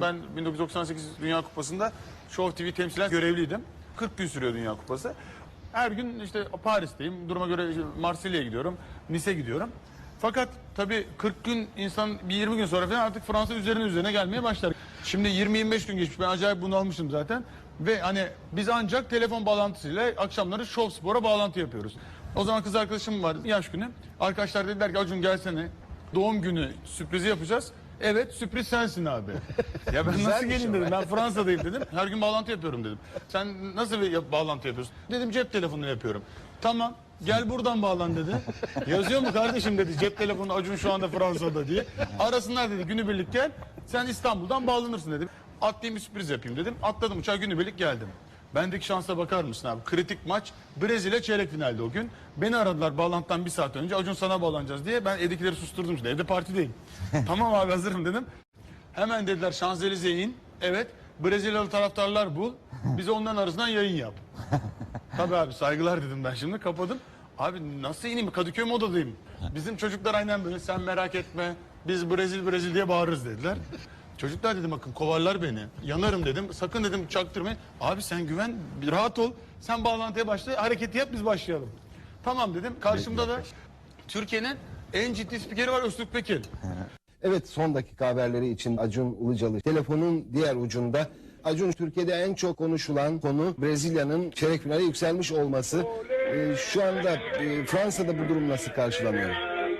Ben 1998 Dünya Kupası'nda Show TV temsilen görevliydim. 40 gün sürüyor Dünya Kupası. Her gün işte Paris'teyim. Duruma göre işte Marsilya'ya gidiyorum. Nice gidiyorum. Fakat tabii 40 gün insan bir 20 gün sonra falan artık Fransa üzerine üzerine gelmeye başlar. Şimdi 20-25 gün geçmiş. Ben acayip bunalmışım zaten. Ve hani biz ancak telefon bağlantısıyla akşamları Show Spor'a bağlantı yapıyoruz. O zaman kız arkadaşım var yaş günü. Arkadaşlar dediler ki Acun gelsene. Doğum günü sürprizi yapacağız. Evet sürpriz sensin abi. Ya ben nasıl geleyim dedim. Ben Fransa'dayım dedim. Her gün bağlantı yapıyorum dedim. Sen nasıl bir yap- bağlantı yapıyorsun? Dedim cep telefonuyla yapıyorum. Tamam. Gel buradan bağlan dedi. Yazıyor mu kardeşim dedi. Cep telefonu Acun şu anda Fransa'da diye. Arasınlar dedi günübirlik gel. Sen İstanbul'dan bağlanırsın dedim. Atlayayım bir sürpriz yapayım dedim. Atladım uçağa günübirlik geldim. Bendeki şansa bakar mısın abi? Kritik maç. Brezilya çeyrek finalde o gün. Beni aradılar bağlantıdan bir saat önce. Acun sana bağlanacağız diye. Ben evdekileri susturdum şimdi. Evde partideyim. tamam abi hazırım dedim. Hemen dediler Şanzelize'ye in. Evet. Brezilyalı taraftarlar bul. Bize onların arasından yayın yap. Tabii abi saygılar dedim ben şimdi kapadım. Abi nasıl ineyim Kadıköy modadayım. Bizim çocuklar aynen böyle sen merak etme biz Brezil Brezil diye bağırırız dediler. Çocuklar dedim bakın kovarlar beni. Yanarım dedim. Sakın dedim çaktırmayın. Abi sen güven rahat ol. Sen bağlantıya başla hareketi yap biz başlayalım. Tamam dedim. Karşımda da Türkiye'nin en ciddi spikeri var Öztürk Pekin. Evet son dakika haberleri için Acun Ilıcalı telefonun diğer ucunda. Acun Türkiye'de en çok konuşulan konu Brezilya'nın çeyrek finale yükselmiş olması. Ee, şu anda e, Fransa'da bu durum nasıl karşılanıyor?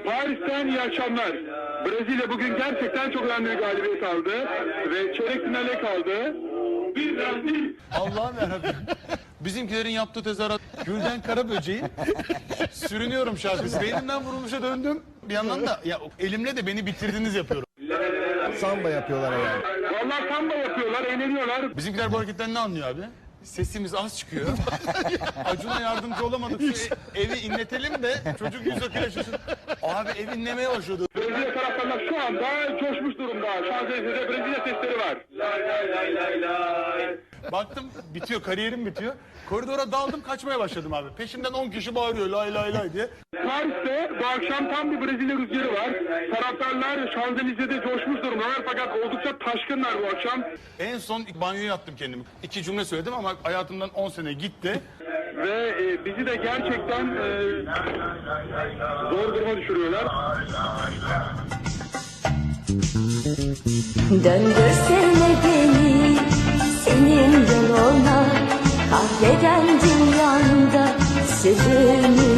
Paris'ten iyi akşamlar. Brezilya bugün gerçekten çok önemli bir galibiyet aldı ve çeyrek finale kaldı. Bir Brazil. Allah'ım yarabbim. Bizimkilerin yaptığı tezahürat Gülden Karaböceğin sürünüyorum şarkısı. Beynimden vurulmuşa döndüm. Bir yandan da ya elimle de beni bitirdiniz yapıyorum. Samba yapıyorlar yani. Vallahi samba yapıyorlar, eğleniyorlar. Bizimkiler bu hareketten ne anlıyor abi? Sesimiz az çıkıyor. Acun'a yardımcı olamadık. Şu evi inletelim de çocuk yüz akıyla. Abi ev inlemeye başladı. Brezilya taraftarlar şu anda coşmuş durumda. Şanzelize'de Brezilya sesleri var. Baktım bitiyor kariyerim bitiyor. Koridora daldım kaçmaya başladım abi. Peşimden 10 kişi bağırıyor lay lay lay diye. Paris'te bu akşam tam bir Brezilya rüzgarı var. Taraftarlar Şanzelize'de coşmuş durumdalar fakat oldukça taşkınlar bu akşam. En son banyoya yattım kendimi. İki cümle söyledim ama hayatımdan 10 sene gitti. Ve e, bizi de gerçekten e, zor duruma düşürüyorlar. Döndürsene beni senin yoluna Kahreden dünyanda sürünüyorum